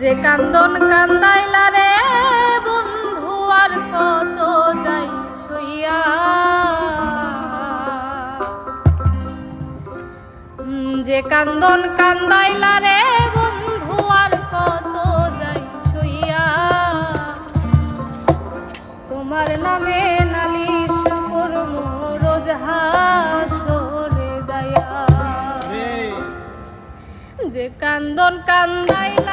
যে কান্দন কান্দাইলা রে বন্ধু আর কত যাই সইয়া যে কান্দন কান্দাইলা রে বন্ধু আর কত যাই শুইয়া। তোমার নামে নালিশ করম রোজ হাসরে যাইয়া। যে কান্দন কান্দাইলা